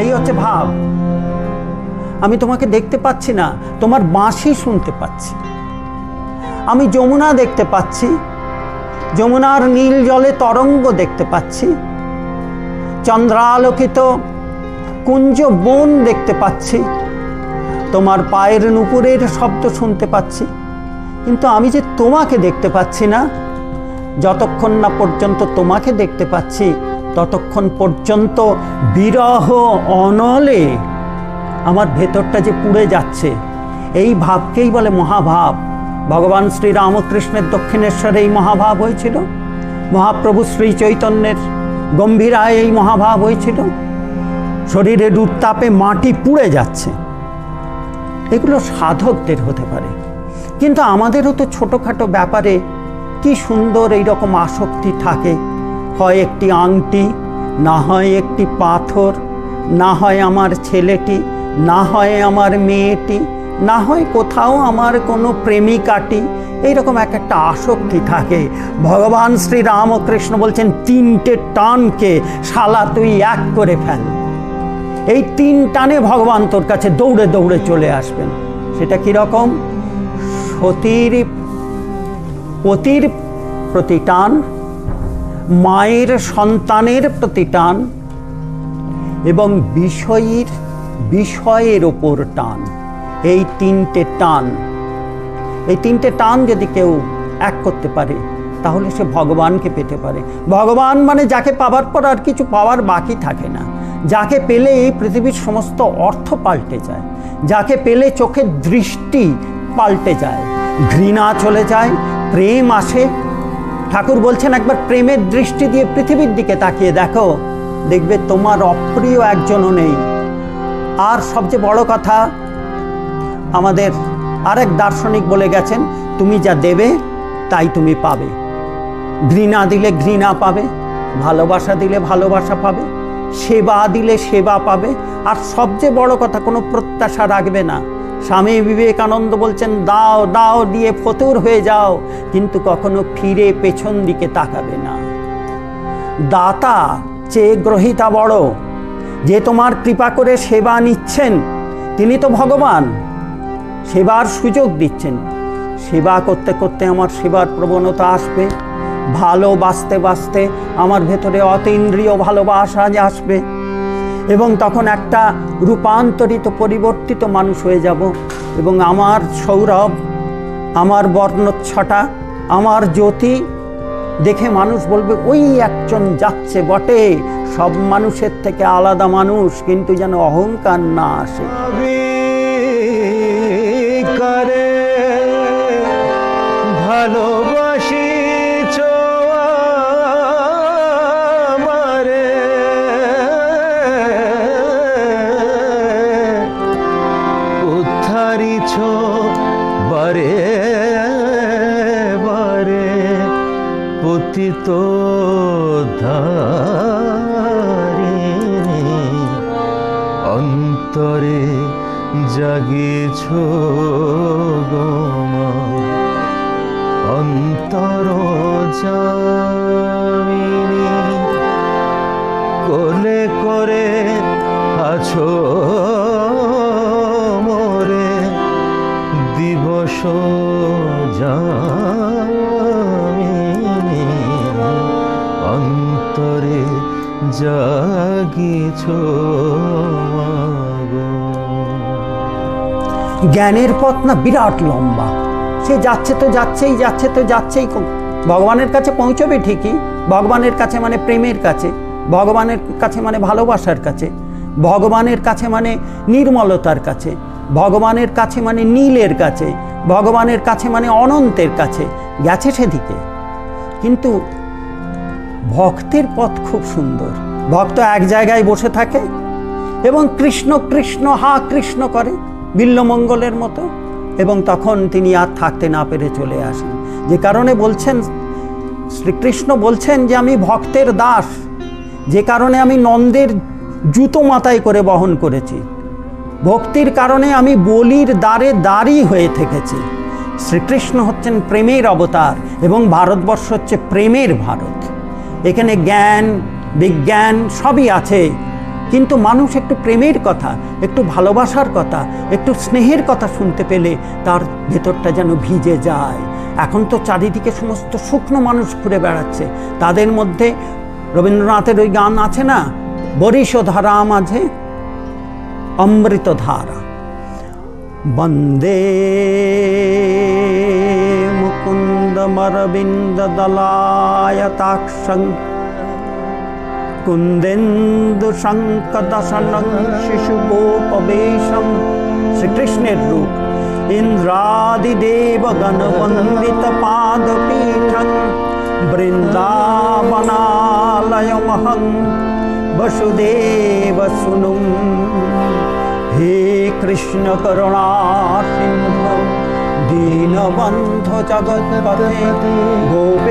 এই হচ্ছে ভাব। আমি তোমাকে দেখতে পাচ্ছি না, তোমার বাঁশি শুনতে পাচ্ছি। আমি যমুনা দেখতে পাচ্ছি, যমুনার নীল জলে তরঙ্গ দেখতে পাচ্ছি, চন্দ্রালোকিত কুঞ্জ বন দেখতে পাচ্ছি, তোমার পায়ের নুপুরের শব্দ শুনতে পাচ্ছি, কিন্তু আমি যে তোমাকে দেখতে পাচ্ছি না যতক্ষণ না পর্যন্ত তোমাকে দেখতে পাচ্ছি, ততক্ষণ পর্যন্ত বিরহ অনলে আমার ভেতরটা যে পুড়ে যাচ্ছে। এই ভাবকেই বলে মহাভাব। ভগবান শ্রী রামকৃষ্ণের দক্ষিণেশ্বরে এই মহাভাব হয়েছিল। মহাপ্রভু শ্রী চৈতন্যের গম্ভীরায় এই মহাভাব হয়েছিল। শরীরের উত্তাপে মাটি পুড়ে যাচ্ছে। এগুলো সাধকদের হতে পারে। কিন্তু আমাদেরও তো ছোটোখাটো ব্যাপারে কি সুন্দর এই রকম আসক্তি থাকে। হয় একটি আংটি, না হয় একটি পাথর, না হয় আমার ছেলেটি, না হয় আমার মেয়েটি, না হয় কোথাও আমার কোনো প্রেমিকাটি। এইরকম এক একটা আসক্তি থাকে। ভগবান শ্রী রামকৃষ্ণ বলছেন, তিনটে টানকে শালা তুই এক করে ফেল। এই তিন টানে ভগবান তোর কাছে দৌড়ে দৌড়ে চলে আসবেন। সেটা কীরকম সতীর পতির প্রতি টান, মায়ের সন্তানের প্রতি টান এবং বিষয়ীর, বিষয়ের ওপর টান। এই তিনটে টান। এই তিনটে টান যদি কেউ এক করতে পারে, তাহলে সে ভগবানকে পেতে পারে। ভগবান মানে যাকে পাওয়ার পর আর কিছু পাওয়ার বাকি থাকে না। যাকে পেলে এই পৃথিবীর সমস্ত অর্থ পাল্টে যায়। যাকে পেলে চোখের দৃষ্টি পাল্টে যায়। ঘৃণা চলে যায়। প্রেম আসে? ঠাকুর বলছেন, একবার প্রেমের দৃষ্টি দিয়ে পৃথিবীর দিকে তাকিয়ে দেখো। দেখবে তোমার অপ্রিয় একজনও নেই। আর সবচেয়ে বড় কথা, আমাদের আরেক দার্শনিক বলে গেছেন, তুমি যা দেবে, তাই তুমি পাবে। ঘৃণা দিলে ঘৃণা পাবে, ভালোবাসা দিলে ভালোবাসা পাবে, সেবা দিলে সেবা পাবে, আর সবচেয়ে বড় কথা, কোনো প্রত্যাশা রাখবে না। স্বামী বিবেকানন্দ বলছেন, দাও দাও, দিয়ে ফতুর হয়ে যাও। কিন্তু কখনো ফিরে পেছন দিকে তাকাবে না। দাতা চেয়ে গ্রহিতা বড়, যে তোমার কৃপা করে সেবা নিচ্ছেন, তিনি তো ভগবান। সেবার সুযোগ দিচ্ছেন। সেবা করতে করতে আমার সেবার প্রবণতা আসবে। ভালোবাসতে বাসতে আমার ভেতরে অতীন্দ্রিয় ভালোবাসা আসবে। এবং তখন একটা রূপান্তরিত, পরিবর্তিত মানুষ হয়ে যাব। এবং আমার সৌরভ, আমার বর্ণচ্ছটা, আমার জ্যোতি দেখে মানুষ বলবে, ওই একজন যাচ্ছে বটে। সব মানুষের থেকে আলাদা মানুষ, কিন্তু যেন অহংকার না আসে। করে পতিত অন্তরে জাগিছ গোমা অন্তর জামিনী কোলে করে আছো মোরে। দিবস জাগিছ জ্ঞানের পথ না বিরাট লম্বা। সে যাচ্ছে তো যাচ্ছেই, যাচ্ছে তো যাচ্ছেই ভগবানের কাছে পৌঁছবে ঠিকই। ভগবানের কাছে মানে প্রেমের কাছে, ভগবানের কাছে মানে ভালোবাসার কাছে, ভগবানের কাছে মানে নির্মলতার কাছে, ভগবানের কাছে মানে নীলের কাছে, ভগবানের কাছে মানে অনন্তের কাছে। গেছে সেদিকে। কিন্তু ভক্তের পথ খুব সুন্দর। ভক্ত এক জায়গায় বসে থাকে এবং কৃষ্ণ কৃষ্ণ, হা কৃষ্ণ করে বিল্লমঙ্গলের মতো এবং তখন তিনি আর থাকতে না পেরে চলে আসেন। যে কারণে বলছেন, শ্রীকৃষ্ণ বলছেন যে, আমি ভক্তের দাস। যে কারণে আমি নন্দের জুতো মাথায় করে বহন করেছি। ভক্তির কারণে আমি বলির দ্বারে দাঁড়ি হয়ে থেকেছি। শ্রীকৃষ্ণ হচ্ছেন প্রেমের অবতার এবং ভারতবর্ষ হচ্ছে প্রেমের ভারত। এখানে জ্ঞান, বিজ্ঞান সবই আছে। কিন্তু মানুষ একটু প্রেমের কথা, একটু ভালোবাসার কথা, একটু স্নেহের কথা শুনতে পেলে তার ভেতরটা যেন ভিজে যায়। এখন তো চারিদিকে সমস্ত শুকনো মানুষ ঘুরে বেড়াচ্ছে। তাদের মধ্যে রবীন্দ্রনাথের ওই গান আছে না? বরিশ ধারা মাঝে অমৃত ধারা বন্দে মুকুন্দমরবিন্দ দলায়তাক্ষং কুন্দেন্দু শঙ্কদশনং শিশুগোপবেশম। শ্রীকৃষ্ণের রূপ। ইন্দ্রাদিদেব গণবন্দিত পাদপীঠং। বৃন্দাবনালয়মহং। বসুদেব সুনুম হে কৃষ্ণ করুণা সিন্ধু দীনবন্ধ জগৎপথে গোপেশ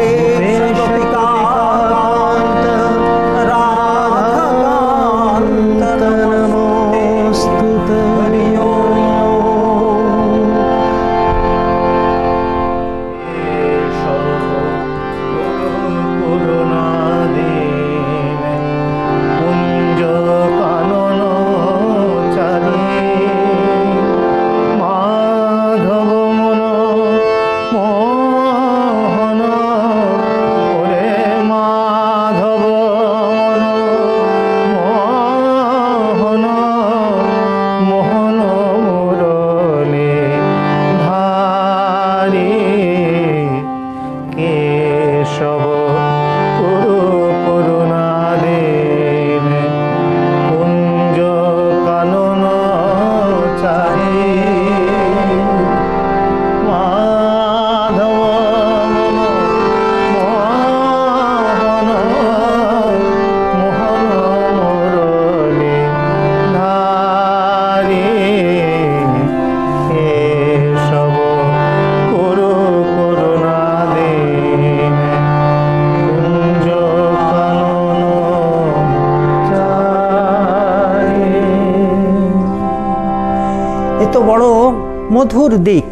মধুর দিক।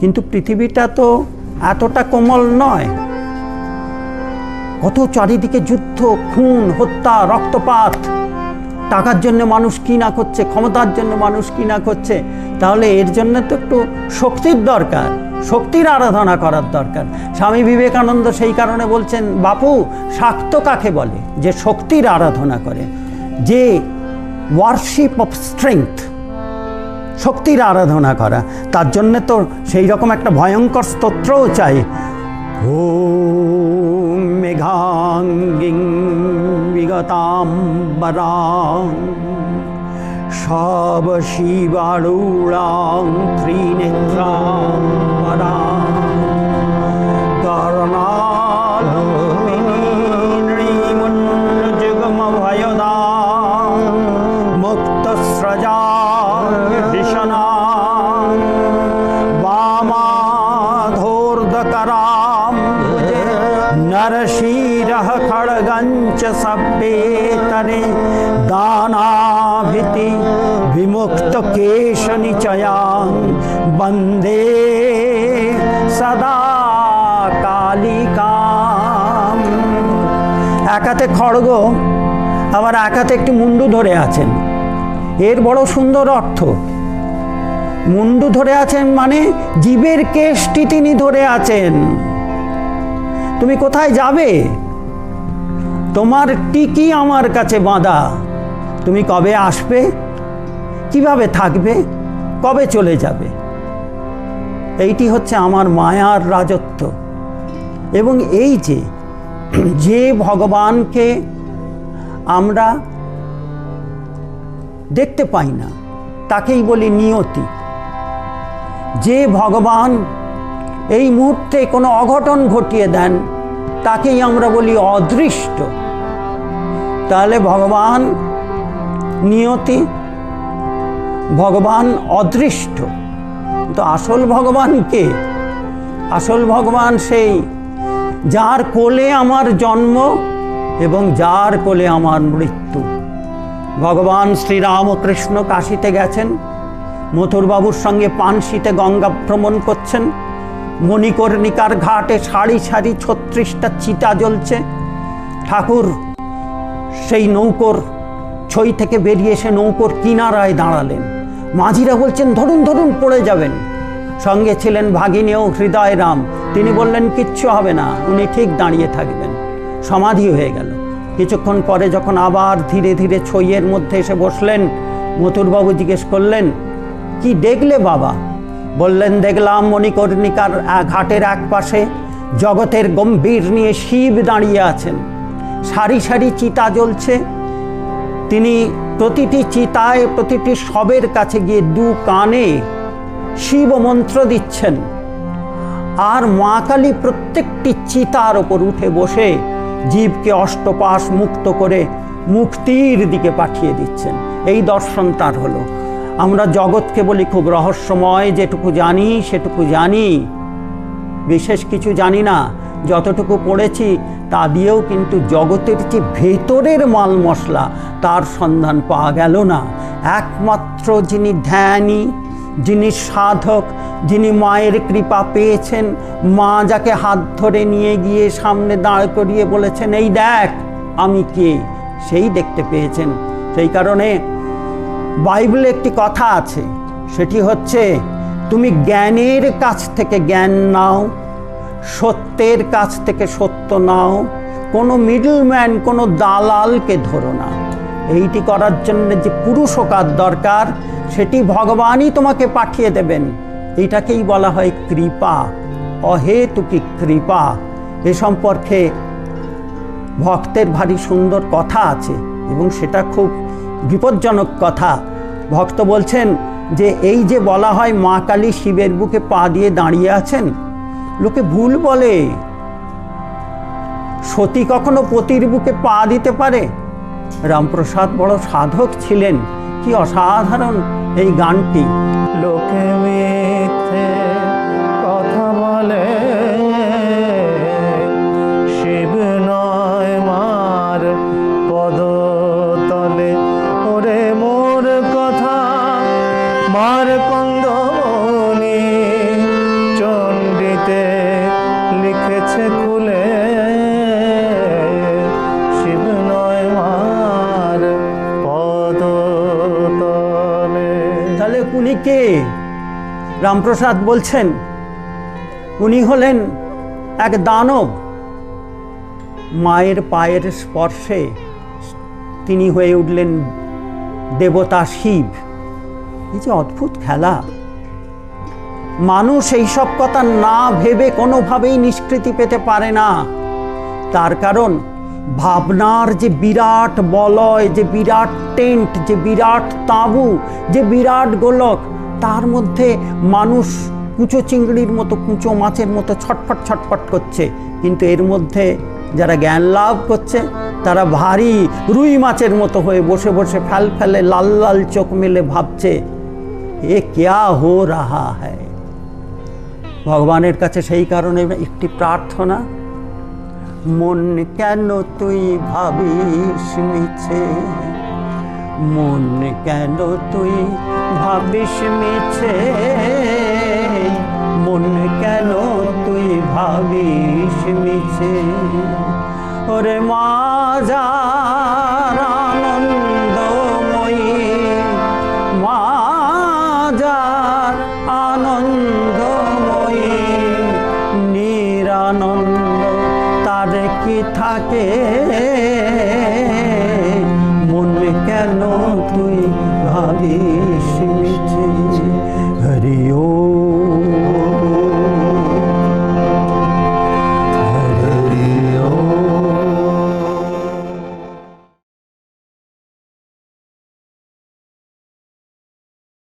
কিন্তু পৃথিবীটা তো এতটা কোমল নয়। কত চারিদিকে যুদ্ধ, খুন, হত্যা, রক্তপাত। টাকার জন্য মানুষ কি না করছে, ক্ষমতার জন্য মানুষ কি না করছে, তাহলে এর জন্য তো একটু শক্তির দরকার, শক্তির আরাধনা করার দরকার। স্বামী বিবেকানন্দ সেই কারণে বলছেন, বাপু, শাক্ত কাকে বলে? যে শক্তির আরাধনা করে, যে ওয়ার্শিপ অফ স্ট্রেংথ শক্তির আরাধনা করা। তার জন্যে তো সেই রকম একটা ভয়ঙ্কর স্তোত্রও চাই। ও মেঘাঙ্গিং বিগতাম্বরাং সব শিবারুড়াং ত্রিনেত্রাং वामाधोर्धकरां नरशीरः खड्गञ्च सभ्येतरे दानाभिति विमुक्तकेशनिचयां वन्दे सदा কালিকাম একাতে খড়গ আবার একাতে একটি মুন্ডু ধরে আছেন এর বড় সুন্দর অর্থ মুন্ডু ধরে আছেন মানে জীবের কেশটি তিনি ধরে আছেন। তুমি কোথায় যাবে? তোমার টিকি আমার কাছে বাঁধা। তুমি কবে আসবে? কীভাবে থাকবে? কবে চলে যাবে? এইটি হচ্ছে আমার মায়ার রাজত্ব। এবং এই যে যে ভগবানকে আমরা দেখতে পাই না, তাকেই বলি নিয়তি। যে ভগবান এই মুহূর্তে কোনো অঘটন ঘটিয়ে দেন, তাকেই আমরা বলি অদৃষ্ট। তাহলে ভগবান নিয়তি, ভগবান অদৃষ্ট। তো আসল ভগবান কে? আসল ভগবান সেই যার কোলে আমার জন্ম এবং যার কোলে আমার মৃত্যু। ভগবান শ্রীরামকৃষ্ণ কাশিতে গেছেন। মথুরবাবুর সঙ্গে পানশিতে গঙ্গা ভ্রমণ করছেন। মণিকর্ণিকার ঘাটে সারি সারি ছত্রিশটা চিতা জ্বলছে। ঠাকুর, সেই নৌকোর ছই থেকে বেরিয়ে এসে নৌকোর কিনারায় দাঁড়ালেন। মাঝিরা বলছেন, ধরুন ধরুন, পড়ে যাবেন। সঙ্গে ছিলেন ভাগিনীয় হৃদয় রাম। তিনি বললেন, কিচ্ছু হবে না, উনি ঠিক দাঁড়িয়ে থাকবেন। সমাধি হয়ে গেল। কিছুক্ষণ পরে যখন আবার ধীরে ধীরে ছইয়ের মধ্যে এসে বসলেন, মথুরবাবু জিজ্ঞেস করলেন কি দেখলে বাবা? বললেন, দেখলাম মণিকর্ণিকার ঘাটের এক পাশে জগতের গম্ভীর নিয়ে শিব দাঁড়িয়ে আছেন। সারি সারি চিতা জ্বলছে। তিনি প্রতিটি চিতায়, প্রতিটি শবের কাছে গিয়ে দু কানে শিব মন্ত্র দিচ্ছেন। আর মা কালী প্রত্যেকটি চিতার ওপর উঠে বসে জীবকে অষ্টপাশ মুক্ত করে মুক্তির দিকে পাঠিয়ে দিচ্ছেন। এই দর্শন তার হলো। আমরা জগৎকে বলি খুব রহস্যময়, যেটুকু জানি সেটুকু জানি। বিশেষ কিছু জানি না, যতটুকু পড়েছি তা দিয়েও কিন্তু জগতের যে ভেতরের মাল মশলা তার সন্ধান পাওয়া গেল না। একমাত্র যিনি ধ্যানী, যিনি সাধক, যিনি মায়ের কৃপা পেয়েছেন, মা যাকে হাত ধরে নিয়ে গিয়ে সামনে দাঁড় করিয়ে বলেছেন, এই দেখ, আমি কে? সেই দেখতে পেয়েছেন। সেই কারণে বাইবেলে একটি কথা আছে, সেটি হচ্ছে, তুমি জ্ঞানের কাছ থেকে জ্ঞান নাও, সত্যের কাছ থেকে সত্য নাও, কোনো মিডলম্যান কোনো দালালকে ধরো না। এইটি করার জন্য যে পুরুষকার দরকার, সেটি ভগবানই তোমাকে পাঠিয়ে দেবেন। এইটাকেই বলা হয় কৃপা। অহেতুকি কৃপা। এ সম্পর্কে ভক্তের ভারী সুন্দর কথা আছে এবং সেটা খুব বিপজ্জনক কথা। ভক্ত বলছেন যে, এই যে বলা হয় মা কালী শিবের বুকে পা দিয়ে দাঁড়িয়ে আছেন, লোকে ভুল বলে। সতী কখনো পতির বুকে পা দিতে পারে? রামপ্রসাদ বড় সাধক ছিলেন, কি অসাধারণ এই গানটি। লোকে রামপ্রসাদ বলছেন, উনি হলেন এক দানব। মায়ের পায়ের স্পর্শে তিনি হয়ে উঠলেন দেবতা শিব। এই যে অদ্ভুত খেলা। মানুষ এই সব কথা না ভেবে কোনোভাবেই নিষ্কৃতি পেতে পারে না। তার কারণ, ভাবনার যে বিরাট বলয়, যে বিরাট টেন্ট, যে বিরাট তাঁবু, যে বিরাট গোলক তার মধ্যে মানুষ কুচো চিংড়ির মতো, কুচো মাছের মতো ছটফট ছটফট করছে। কিন্তু এর মধ্যে যারা জ্ঞান লাভ করছে, তারা ভারী রুই মাছের মতো হয়ে বসে বসে ফেল ফেলে লাল লাল চোখ মেলে ভাবছে, এ কেয়া হো রাহা হ্যায়? ভগবানের কাছে সেই কারণে একটি প্রার্থনা, মন কেন তুই ভাবিস মিছে মন কেন তুই ভাবিস মিছে? মন কেন তুই ভাবিস মিছে? ওরে মা যার